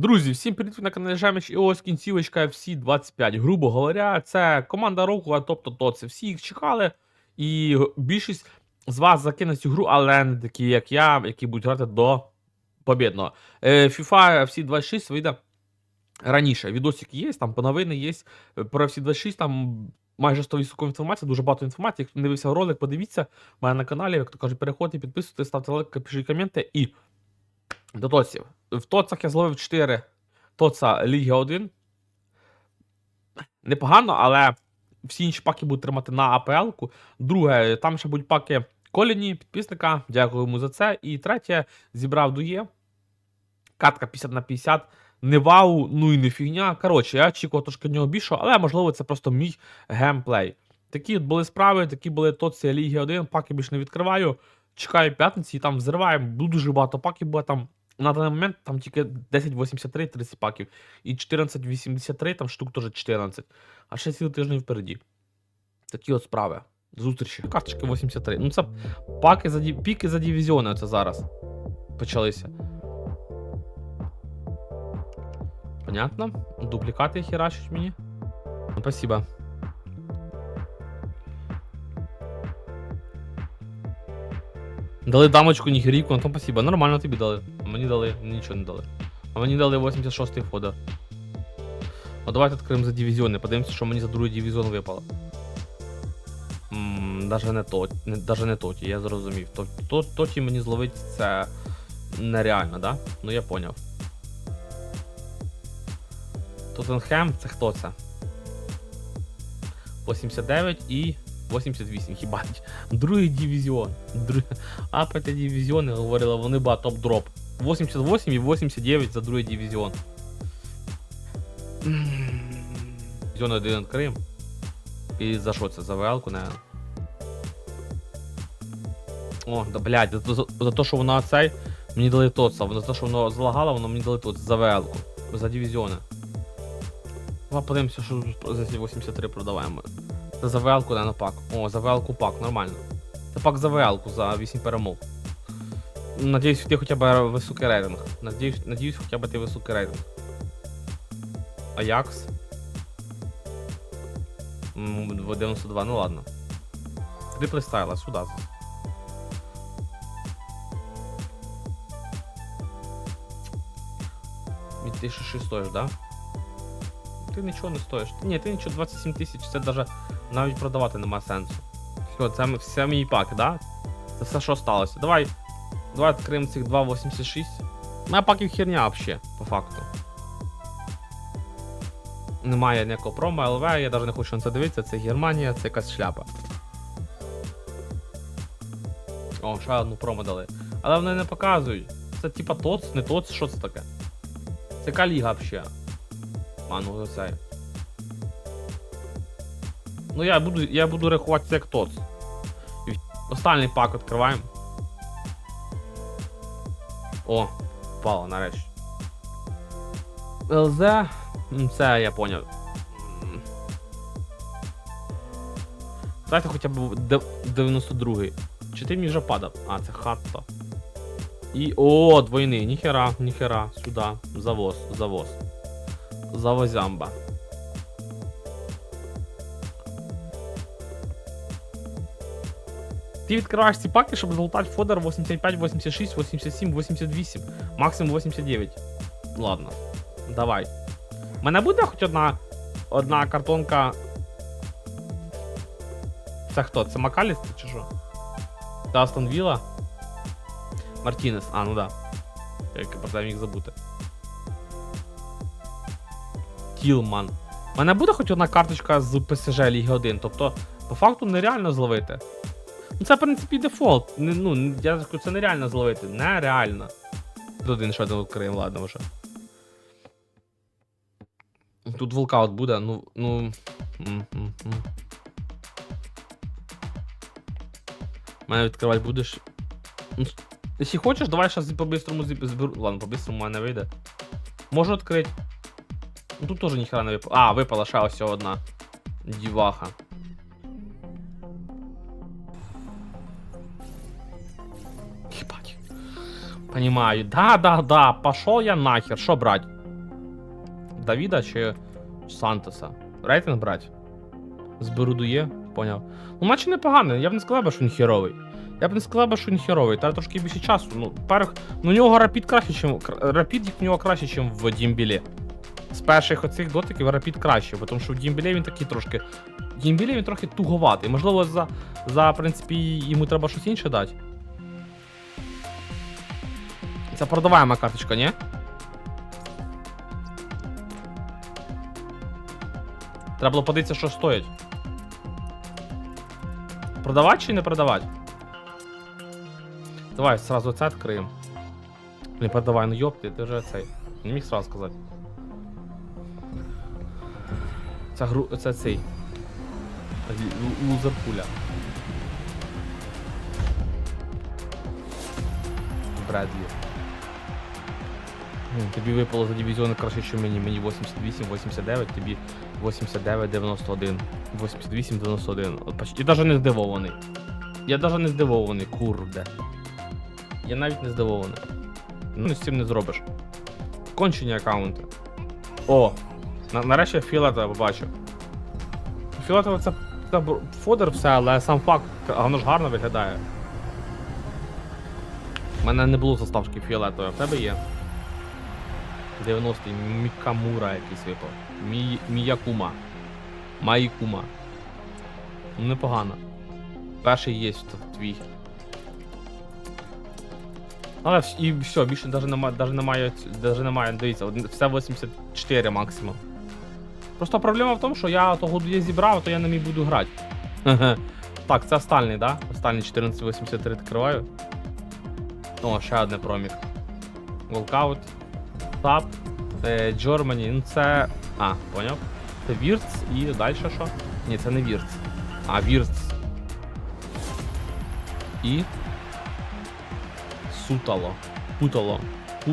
Друзі, всім привіт на каналі Жеміч і ось кінцівочка FC 25. Грубо говоря, це команда року, а тобто то це всі їх чекали. І більшість з вас закине цю гру, але не такі, як я, які будуть грати до побідного. Е, FIFA FC 26 вийде раніше. Відосик є, там по новини є. Про FC 26 там майже 100 високої інформації, дуже багато інформації. Хто не дивився ролик, подивіться. У мене на каналі, як то кажуть, переходьте, підписуйтесь, ставте лайк, пишіть коменти і. До тоців. В тоцах я зловив 4 тоца Ліги 1. Непогано, але всі інші паки будуть тримати на АПЛ-ку. Друге, там ще будуть паки коліні, підписника. Дякую йому за це. І третє, зібрав дує. Катка 50 на 50. Не вау, ну і не фігня. Коротше, я очікував трошки нього більше, але можливо це просто мій геймплей. Такі були справи, такі були тоці Ліги 1, паки більше не відкриваю. Чекаю п'ятниці і там взриваємо. Дуже багато паків було там. На даний момент там тільки 1083 30 паків. І 1483, там штук теж 14. А ще цілий тиждень впереді. Такі от справи. Зустрічі. Карточки 83. Ну це паки за піки за дивізіони це зараз. Почалися. Понятно? Дуплікати херачать мені. Спасибо. Дали дамочку нігерійку, ну то спасибо. Нормально тобі дали. Мені дали, нічого не дали. А мені дали 86-й фодер. Ну давайте відкриємо за дивізіони, подивимося, що мені за другий дивізіон випало. Даже не то, не, даже не тоті, я зрозумів. То, то, тоті мені зловить це нереально, да? Ну я поняв. Тоттенхем, це хто це? 89 і 88, хібать. Другий дивізіон. Друг... А по дивізіони говорили, вони ба топ-дроп. 88 і 89 за другий дивізіон. Дивізіон 1 Крим. І за що це? За ВЛ-ку, наверное. О, да блядь, за, за, за те, що воно цей, мені дали тоца. За те, що воно залагало, воно мені дали тут за ВЛ-ку. За дивізіони. Давай подивимося, що за ці 83 продаваємо. Це за ВЛ-ку, не на пак. О, за ВЛ-ку пак, нормально. Це пак за ВЛ-ку, за 8 перемог. Надіюсь, ти хоча б високий рейтинг. Надіюсь, надіюсь, хоча б ти високий рейтинг. Аякс. М, 92, ну ладно. Триплей стайла, сюди. Від 1006 стоїш, да? Ти нічого не стоїш. Ні, ти нічого 27 тисяч, це даже навіть продавати нема сенсу. Все, це все мій пак, да? Це все, що сталося. Давай. Давай відкриємо цих 2.86. Моя паків херня вообще, по факту. Немає ніякого промо, ЛВ, я навіть не хочу на це дивитися, це Германія, це якась шляпа. О, ще одну промо дали. Але вони не показують. Це типа ТОЦ, не ТОЦ, що це таке? Це яка ліга вообще? А, ну оцей. Ну я буду, я буду рахувати це як ТОЦ. Останній пак відкриваємо. О, впало нарешті. ЛЗ. Це я поняв. М. Дайте хоча б 92-й. Чи ти мені вже падав? А, це хатта. І. О, двойний. Ніхера, ніхера. Сюди. Завоз, завоз. Завозямба. Ти відкриваєш ці паки, щоб залутати фодер 85, 86, 87, 88, максимум 89. Ладно. Давай. У мене буде хоч одна одна картонка. Це хто? Це Макалістер чи що? Це Астон? Мартінес, а, ну да. Я про це міг забути. Тілман. У мене буде хоч одна карточка з ПСЖ Ліги 1, тобто, по факту нереально зловити. Ну це, в принципі, дефолт. Ну, я це нереально зловити. Нереально. Тут один ще один відкриємо, ладно вже. Тут волкаут буде, ну. ну. Мене відкривати будеш. Ну, Якщо хочеш, давай зараз по-бистрому зберу. Ладно, по-бистрому мене вийде. Можу відкрити. Ну тут теж ніхера не випало. А, випала ще ось одна. Діваха. Понимаю. Да, да, да. Пошел я нахер. Что брать? Давіда чи Сантоса. Рейтинг брать. Зберу дує, поняв. Ну, матч непоганий, я б не сказав, що він херовий. Я б не сказав, що він херовий. Треба трошки більше часу. Ну, перх, ну у нього рапід краще, чим. Рапід у нього краще, ніж в Дімбілі. З перших оцих дотиків рапід краще, тому що в Дімбілі він такий трошки. В Дімбілі він трохи туговатий. Можливо, за, за принципі, йому треба щось інше дати. Це продаваема карточка, ні? Треба було подивитися, що стоїть. Продавати чи не продавати? Давай сразу це відкриємо. Не продавай, ну йопти, ти вже цей. Не міг сразу сказати. Це гру. це цей. Лузер пуля. Бредлі. Тобі випало за дивізіони краще, що мені. Мені 88, 89, тобі 89, 91. 88, 91. От почти. Я навіть не здивований. Я навіть не здивований, курде. Я навіть не здивований. Ну, з цим не зробиш. Кончені аккаунти. О! На, нарешті я фіолетове побачив. Фіолетове це, це фодер все, але сам факт, воно ж гарно виглядає. У мене не було заставки фіолетової, а в тебе є. 90-й Мікамура якийсь випав. Мі... Міякума. Маїкума. Ну, непогано. Перший є твій. Але і все, більше навіть немає, навіть немає, навіть немає, дивіться, все 84 максимум. Просто проблема в тому, що я того дує зібрав, то я на мій буду грати. Так, це остальний, да? Остальний 1483 відкриваю. О, ще одне промік. Волкаут. Тап. Е, Germany. Ну це. А, поняв. Це Вірц і далі що? Ні, це не Вірц. А, Вірц. І. Сутало. Путало. Пу...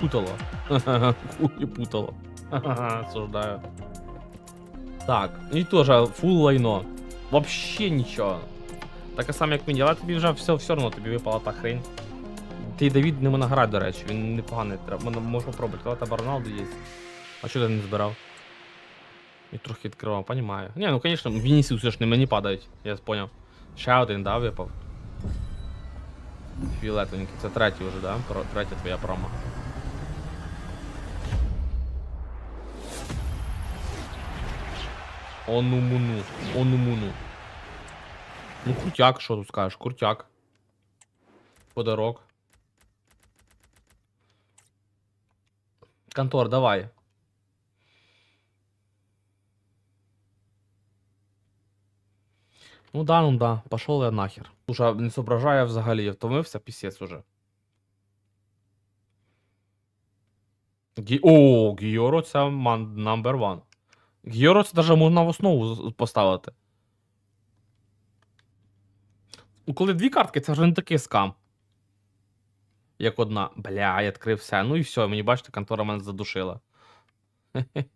Путало. Хуй путало. Ха-ха, Осуждаю. Так, і теж фул лайно. Вообще нічого. Таке саме, як мені, але тобі вже все, все одно тобі випала та хрень. Ти Давід не награй, до речі, він непоганий. Треба. Можна попробувати, але тебе Роналду є. А чого ти не збирав? І трохи відкривав, понімаю. Ні, ну звісно, Вінісіуси ж не мені падають, я поняв. Ще один, да, випав. Фіолетовенький, це третій вже, да? Третя твоя промо. Онумуну. Онумуну. Ну, крутяк, що тут скажеш? Крутяк. Подарок. Контор, давай. Ну да, ну да, пошел я нахер. Уже не соображаю взагалі, втомився пісець уже. Гі... О, Гіоро це number one. Гіоро це навіть можна в основу поставити. Ну, коли дві картки, це вже не такий скам. Як одна. Бля, я відкрив все. Ну і все, мені бачите, контора мене задушила.